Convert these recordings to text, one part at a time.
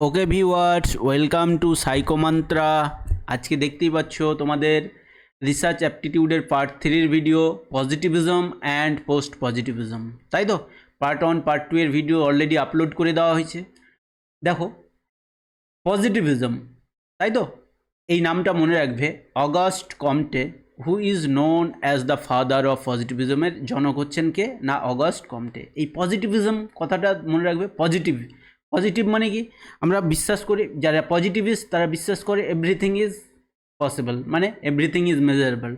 Okay viewers, welcome to Psychomantra আজকে দেখতেই পাচ্ছ তোমাদের রিসার্চ অ্যাপটিটিউডের পার্ট থ্রির video, positivism and post positivism তাই তো? পার্ট ওয়ান, পার্ট টু এর ভিডিও অলরেডি আপলোড করে দেওয়া হয়েছে। দেখো, পজিটিভিজম, তাই তো? এই নামটা মনে রাখবে, August Comte who is known as the father of পজিটিভিজমের জনক হচ্ছেন কে? না, অগাস্ট কমটে। এই পজিটিভিজম কথাটা মনে রাখবে পজিটিভ পজিটিভ মানে কি? আমরা বিশ্বাস করি, যারা পজিটিভিস্ট তারা বিশ্বাস করে এভরিথিং ইজ পসিবল মানে এভরিথিং ইজ মেজারেবল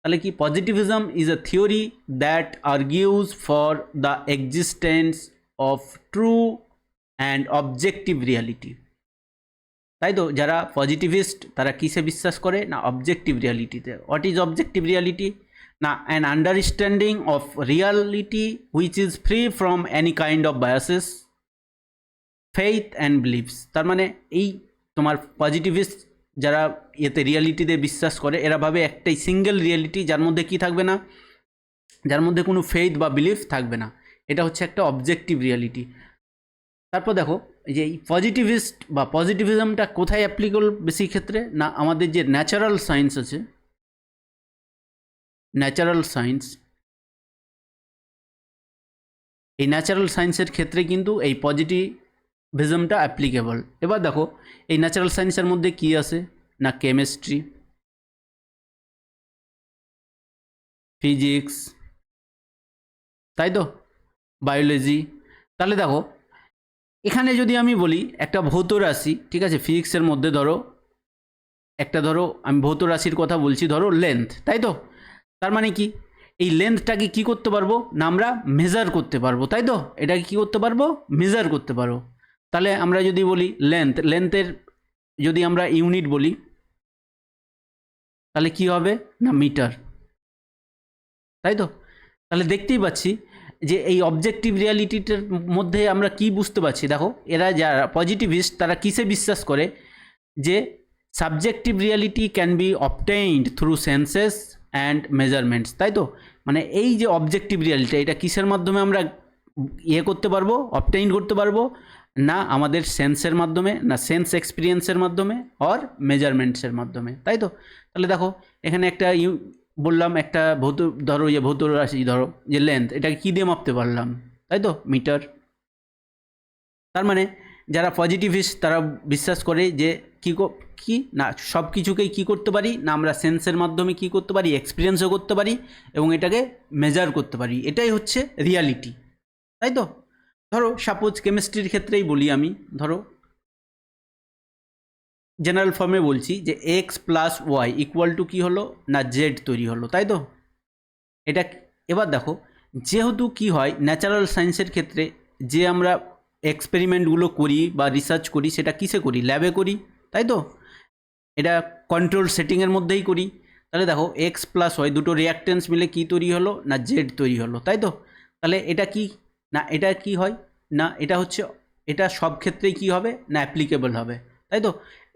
তাহলে কি positivism is a theory that argues for the existence of true and objective reality তাই তো? যারা পজিটিভিস্ট তারা কিসে বিশ্বাস করে? না অবজেক্টিভ রিয়ালিটিতে হোয়াট ইজ অবজেক্টিভ রিয়ালিটি না an understanding of reality which is free from any kind of biases faith and beliefs তার মানে এই তোমার পজিটিভিস্ট যারা এতে রিয়ালিটিতে বিশ্বাস করে, এরা ভাবে একটাই সিঙ্গেল রিয়ালিটি যার মধ্যে কি থাকবে না? যার মধ্যে কোনো ফেইথ বা বিলিফ থাকবে না। এটা হচ্ছে একটা অবজেক্টিভ রিয়ালিটি তারপর দেখো যে এই পজিটিভিস্ট বা পজিটিভিজমটা কোথায় অ্যাপ্লিকেবল বেশি ক্ষেত্রে? না, আমাদের যে ন্যাচারাল সায়েন্স আছে ন্যাচারাল সায়েন্স এই ন্যাচারাল সায়েন্সের ক্ষেত্রে কিন্তু এই পজিটিভিজমটা অ্যাপ্লিকেবল এবার দেখো, এই ন্যাচারাল সায়েন্সের মধ্যে কি আছে? না কেমিস্ট্রি ফিজিক্স তাই তো? বায়োলজি তাহলে দেখো, এখানে যদি আমি বলি, একটা ভৌত রাশি, ঠিক আছে ফিজিক্সের মধ্যে ধরো, একটা ধরো, আমি ভৌত রাশির কথা বলছি, ধরো লেন্থ তাই তো? তার মানে কি? এই লেন্থটাকে কি করতে পারব? না আমরা মেজার করতে পারব, তাই তো? এটাকে কি করতে পারব? মেজার করতে পারব। তাহলে আমরা যদি বলি লেন্থ লেন্থের যদি আমরা ইউনিট বলি, তাহলে কি হবে? না মিটার তাই তো? তাহলে দেখতেই পাচ্ছি যে এই অবজেক্টিভ রিয়ালিটিটার মধ্যে আমরা কি বুঝতে পারছি? দেখো, এরা যারা পজিটিভিস্ট তারা কিসে বিশ্বাস করে? যে subjective reality can be obtained through senses and measurements তাই তো? মানে এই যে অবজেক্টিভ রিয়ালিটি এটা কিসের মাধ্যমে আমরা ইয়ে করতে পারব? অবটেইন করতে পারব? না আমাদের সেন্সের মাধ্যমে, না সেন্স এক্সপিরিয়েন্সের মাধ্যমে অর মেজারমেন্টসের মাধ্যমে, তাই তো? তাহলে দেখো, এখানে একটা ইউ বললাম, একটা ভৌত, ধরো যে ভৌত রাশি, ধরো, যে লেন্থ এটাকে কী দিয়ে মাপতে পারলাম? তাই তো? মিটার তার মানে যারা পজিটিভিস্ট তারা বিশ্বাস করে যে কী কি না সব কিছুকেই কী করতে পারি, না আমরা সেন্সের মাধ্যমে কী করতে পারি এক্সপিরিয়েন্সও করতে পারি, এবং এটাকে মেজার করতে পারি। এটাই হচ্ছে রিয়ালিটি তাই তো? ধরো সাপোজ কেমিস্ট্রির ক্ষেত্রেই বলি আমি, ধরো জেনারেল ফর্মে বলছি যে X plus Y equal to কী হলো না জেড তৈরি হলো, তাই তো? এটা এবার দেখো, যেহেতু কি হয় ন্যাচারাল সায়েন্সের ক্ষেত্রে যে আমরা এক্সপেরিমেন্টগুলো করি বা রিসার্চ করি, সেটা কিসে করি? ল্যাবে করি, তাই তো? এটা কন্ট্রোল সেটিংয়ের মধ্যেই করি। তাহলে দেখো এক্স প্লাস ওয়াই দুটো রিয়াক্টেন্স মিলে কি তৈরি হলো না জেড তৈরি হলো, তাই তো? তাহলে এটা কি না, এটা কি হয়? না, এটা হচ্ছে, এটা সব ক্ষেত্রেই কি হবে? না অ্যাপ্লিকেবল হবে। তাই তো?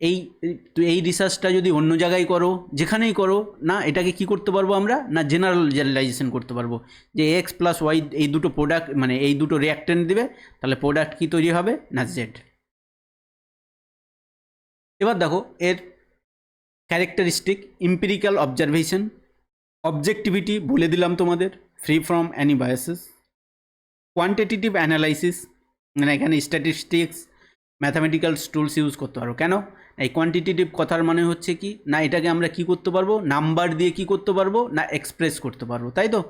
এই এই রিসার্চটা যদি অন্য জায়গায় করো, যেখানেই করো, না, এটাকে কি করতে পারব আমরা? না জেনারেল জেনারেলাইজেশন করতে পারব। যে এক্স প্লাস ওয়াই এই দুটো প্রোডাক্ট মানে এই দুটো রিয়াক্টেন্ট দিবে, তাহলে প্রোডাক্ট কি তৈরি হবে? না জেড এবার দেখো, এর ক্যারেক্টারিস্টিক ইম্পিরিক্যাল অবজারভেশন অবজেক্টিভিটি বলে দিলাম তোমাদের free from any biases quantitative analysis মানে এখানে স্ট্যাটিস্টিক্স ম্যাথামেটিক্যাল টুলস ইউজ করতে পারো। কেন? এই কোয়ান্টিটেটিভ কথার মানে হচ্ছে কি? না এটাকে আমরা কি করতে পারব? নাম্বার দিয়ে কি করতে পারব? না এক্সপ্রেস করতে পারব, তাই তো?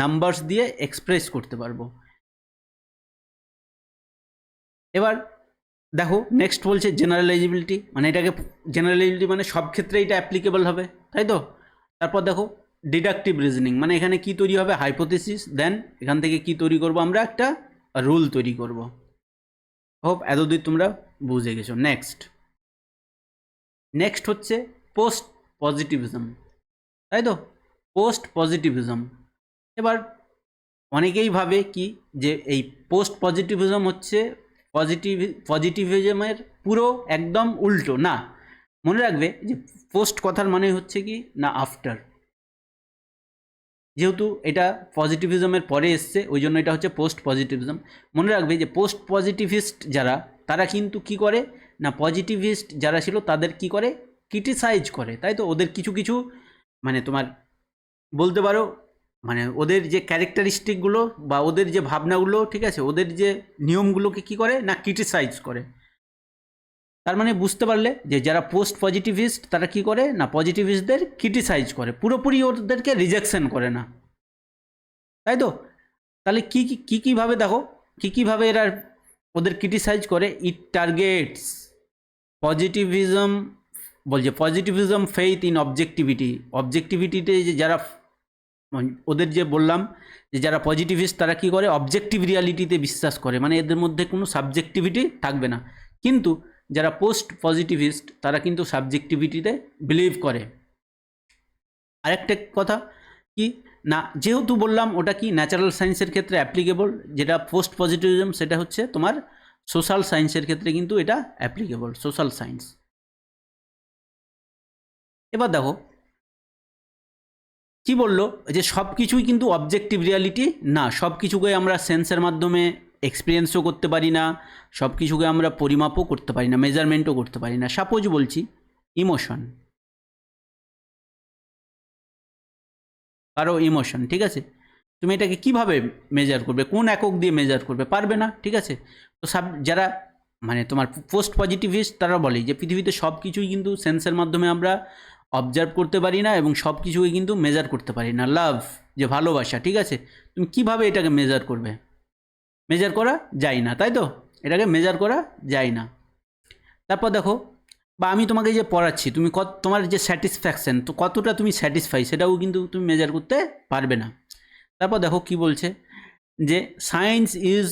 নাম্বারস দিয়ে এক্সপ্রেস করতে পারব। এবার দেখো নেক্সট বলছে জেনারেলাইজিবিলিটি মানে এটাকে জেনারেলাইজিবিলিটি মানে সব ক্ষেত্রে এটা অ্যাপ্লিকেবল হবে, তাই তো? তারপর দেখো ডিডাকটিভ রিজনিং মানে এখানে কি তৈরি হবে? হাইপোথেসিস দেন এখান থেকে কি তৈরি করব আমরা? একটা রুল তৈরি করব। হোপ এতদূর তোমরা বুঝে গেছো। নেক্সট নেক্সট হচ্ছে পোস্ট পজিটিভিজম তাই তো? পোস্ট পজিটিভিজম এবার অনেকেই ভাবে কি? যে এই পোস্ট পজিটিভিজম হচ্ছে পজিটিভ পজিটিভিজমের পুরো একদম উল্টো। না, মনে রাখবে যে পোস্ট কথার মানে হচ্ছে কি? না আফটার যেহেতু এটা পজিটিভিজমের পরে এসছে, ওই জন্য এটা হচ্ছে পোস্ট পজিটিভিজম মনে রাখবে যে পোস্ট পজিটিভিস্ট যারা, তারা কিন্তু কি করে? না পজিটিভিস্ট যারা ছিল, তাদের কি করে? ক্রিটিসাইজ করে, তাই তো? ওদের কিছু কিছু মানে তোমার বলতে পারো মানে ওদের যে ক্যারেক্টারিস্টিকগুলো বা ওদের যে ভাবনাগুলো, ঠিক আছে? ওদের যে নিয়মগুলোকে কি করে? না ক্রিটিসাইজ করে। তার মানে বুঝতে পারলে যে যারা পোস্ট পজিটিভিস্ট তারা কি করে? না পজিটিভিস্টদের ক্রিটিসাইজ করে। পুরোপুরি ওদেরকে রিজেকশন করে না। তাই তো? তাহলে কী কী কীভাবে দেখো? কী কীভাবে এরা ওদের ক্রিটিসাইজ করে? ইট টার্গেটস পজিটিভিজম বলছে পজিটিভিজম ফেইথ ইন অবজেক্টিভিটি অবজেক্টিভিটিতে যে যারা মানে ওদের যে বললাম যে যারা পজিটিভিস্ট তারা কি করে? অবজেক্টিভ রিয়ালিটিতে বিশ্বাস করে। মানে এদের মধ্যে কোনো সাবজেক্টিভিটি থাকবে না। কিন্তু যারা পোস্ট পজিটিভিস্ট তারা কিন্তু সাবজেক্টিভিটিতে বিলিভ করে। আরেকটা কথা কি? না, যেহেতু বললাম ওটা কি ন্যাচারাল সায়েন্সের ক্ষেত্রে অ্যাপ্লিকেবল যেটা পোস্ট পজিটিভিজম সেটা হচ্ছে তোমার সোশ্যাল সায়েন্সের ক্ষেত্রে কিন্তু এটা অ্যাপ্লিকেবল সোশ্যাল সায়েন্স এবার দেখো, কি বলল? যে সব কিছুই কিন্তু অবজেক্টিভ রিয়ালিটি না সব কিছুকে আমরা সেন্সের মাধ্যমে এক্সপিরিয়েন্সও করতে পারি না সব কিছুকে আমরা পরিমাপও করতে পারি না মেজারমেন্টও করতে পারি না। সাপোজ বলছি ইমোশন কারও ইমোশন ঠিক আছে? তুমি এটাকে কীভাবে মেজার করবে? কোন একক দিয়ে মেজার করবে? পারবে না, ঠিক আছে? তো সব, যারা মানে তোমার পোস্ট পজিটিভিস্ট তারা বলে যে পৃথিবীতে সব কিছুই কিন্তু সেন্সের মাধ্যমে আমরা অবজার্ভ করতে পারি না এবং সব কিছুকে কিন্তু মেজার করতে পারি না। লাভ যে ভালোবাসা, ঠিক আছে? তুমি কীভাবে এটাকে মেজার করবে? মেজার করা যায় না, তাই তো? এটাকে মেজার করা যায় না। তারপর দেখো, বা আমি তোমাকে যে পড়াচ্ছি, তুমি কত, তোমার যে স্যাটিসফ্যাকশন তো কতটা তুমি স্যাটিসফাই সেটাও কিন্তু তুমি মেজার করতে পারবে না। তারপর দেখো কি বলছে, যে science is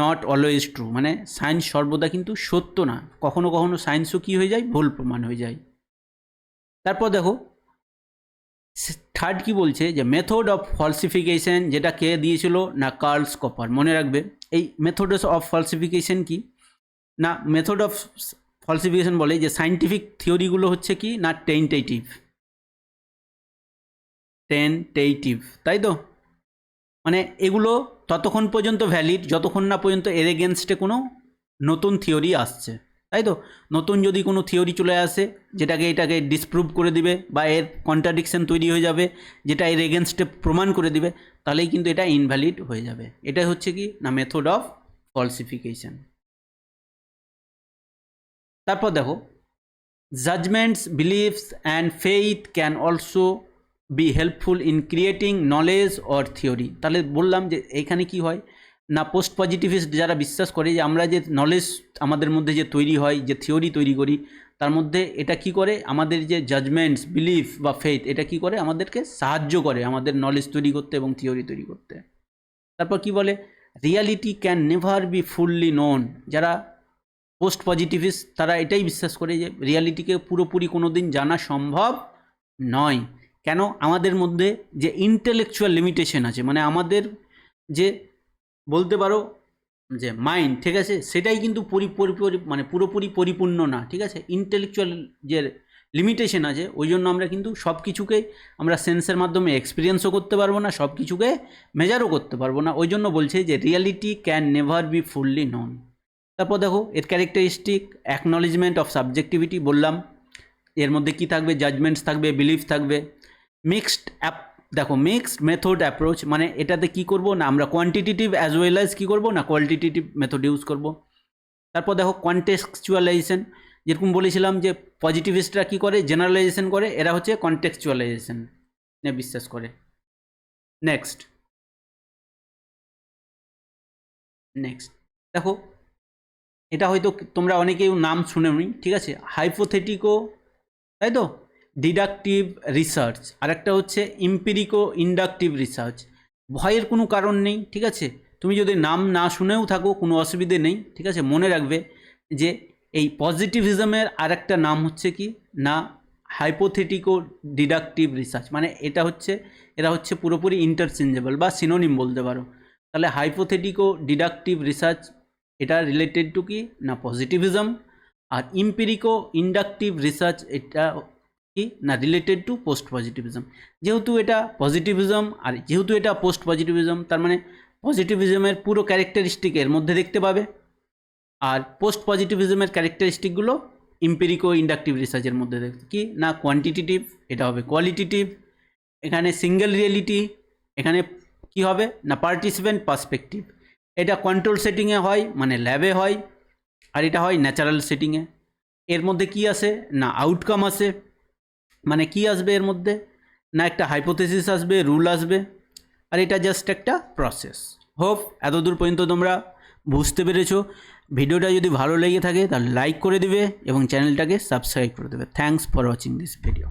not always true মানে সায়েন্স সর্বদা কিন্তু সত্য না। কখনো কখনো সায়েন্সও কী হয়ে যায়? ভুল প্রমাণ হয়ে যায়। তারপর দেখো থার্ড কি বলছে যে মেথড অফ ফলসিফিকেশন যেটা কে দিয়েছিল না কার্লস কপার মনে রাখবে। এই মেথড অফ ফলসিফিকেশন কি? না মেথড অফ ফলসিফিকেশন বলে যে সাইন্টিফিক থিওরিগুলো হচ্ছে কি? না টেন্টেটিভ টেন্টেটিভ তাই তো? মানে এগুলো ততক্ষণ পর্যন্ত ভ্যালিড যতক্ষণ না পর্যন্ত এর এগেনস্টে কোনো নতুন থিওরি আসছে। তাই তো? নতুন যদি কোনো থিওরি চলে আসে, যেটাকে এটাকে ডিসপ্রুভ করে দিবে বা এর কন্ট্রাডিকশন তৈরি হয়ে যাবে, যেটা এর এগেনস্টে প্রমাণ করে দিবে, তাহলেই কিন্তু এটা ইনভ্যালিড হয়ে যাবে। এটাই হচ্ছে কি? না মেথড অফ ফলসিফিকেশন তারপর দেখো judgements beliefs and faith can also be helpful in creating knowledge or theory তাহলে বললাম যে এখানে কি হয়? না পোস্ট পজিটিভিস্ট যারা বিশ্বাস করে যে আমরা যে নলেজ আমাদের মধ্যে যে তৈরি হয়, যে থিওরি তৈরি করি, তার মধ্যে এটা কি করে? আমাদের যে জাজমেন্টস বিলিফ বা ফেথ এটা কি করে? আমাদেরকে সাহায্য করে আমাদের নলেজ তৈরি করতে এবং থিওরি তৈরি করতে। তারপর কি বলে? Reality can never be fully known যারা পোস্ট পজিটিভিস্ট তারা এটাই বিশ্বাস করে যে রিয়ালিটিকে পুরোপুরি কোনো দিন জানা সম্ভব নয়। কেন? আমাদের মধ্যে যে ইন্টেলেকচুয়াল লিমিটেশন আছে মানে আমাদের যে বলতে পারো যে মাইন্ড ঠিক আছে? সেটাই কিন্তু পরি, পরি- মানে পুরোপুরি পরিপূর্ণ না, ঠিক আছে? ইন্টেলেকচুয়াল যে লিমিটেশন আছে, ওই জন্য আমরা কিন্তু সব কিছুকে আমরা সেন্সের মাধ্যমে এক্সপিরিয়েন্সও করতে পারব না, সব কিছুকে মেজারও করতে পারব না। ওই জন্য বলছে যে reality can never be fully known তারপর দেখো, এর ক্যারেক্টারিস্টিক অ্যাকনলেজমেন্ট অফ সাবজেক্টিভিটি বললাম। এর মধ্যে কি থাকবে? জাজমেন্টস থাকবে বিলিফ থাকবে। মিক্সড অ্যাপ দেখো মিক্সড মেথড অ্যাপ্রোচ মানে এটাতে কি করব না, আমরা কোয়ান্টিটেটিভ অ্যাজ ওয়েল অ্যাজ কী করব না কোয়ালিটেটিভ মেথড ইউজ করব। তারপর দেখো কন্টেক্সচুয়ালাইজেশন যেরকম বলেছিলাম যে পজিটিভিস্টরা কী করে? জেনারেলাইজেশন করে, এরা হচ্ছে কন্টেক্সচুয়ালাইজেশন বিশ্বাস করে। নেক্সট নেক্সট দেখো, এটা হয়তো তোমরা অনেকেই নাম শুনেনি ঠিক আছে? হাইপোথেটিকো তাই তো? ডিডাকটিভ রিসার্চ আরেকটা হচ্ছে ইম্পিরিকো ইন্ডাকটিভ রিসার্চ ভয়ের কোনো কারণ নেই, ঠিক আছে? তুমি যদি নাম না শুনেও থাকো, কোনো অসুবিধে নেই, ঠিক আছে? মনে রাখবে যে এই পজিটিভিজমের আরেকটা নাম হচ্ছে কি? না হাইপোথেটিকো ডিডাকটিভ রিসার্চ মানে এটা হচ্ছে, এরা হচ্ছে পুরোপুরি ইন্টারচেঞ্জেবল বা সিনোনিম বলতে পারো। তাহলে হাইপোথেটিকো ডিডাকটিভ রিসার্চ এটা রিলেটেড টু কি? না পজিটিভিজম আর ইম্পিরিকো ইন্ডাকটিভ রিসার্চ এটা কি? না রিলেটেড টু পোস্ট পজিটিভিজম যেহেতু এটা পজিটিভিজম আর যেহেতু এটা পোস্ট পজিটিভিজম তার মানে পজিটিভিজমের পুরো ক্যারেক্টারিস্টিক এর মধ্যে দেখতে পাবে। আর পোস্ট পজিটিভিজমের ক্যারেক্টারিস্টিকগুলো ইম্পেরিকো ইন্ডাকটিভ রিসার্চের মধ্যে দেখতে কি? না কোয়ান্টিটিটিভ এটা হবে কোয়ালিটিটিভ এখানে সিঙ্গেল রিয়েলিটি এখানে কি হবে? না পার্টিসিপেন্ট পার্সপেক্টিভ এটা কন্ট্রোল সেটিংয়ে হয় মানে ল্যাবে হয়, আর এটা হয় ন্যাচারাল সেটিংয়ে এর মধ্যে কি আসে না আউটকাম আসে মানে কি আসবে এর মধ্যে? না একটা হাইপোথেসিস আসবে রুল আসবে, আর এটা জাস্ট একটা প্রসেস হোপ এতদূর পর্যন্ত তোমরা বুঝতে পেরেছ। ভিডিওটা যদি ভালো লেগে থাকে তাহলে লাইক করে দেবে এবং চ্যানেলটাকে সাবস্ক্রাইব করে দেবে। Thanks for watching this video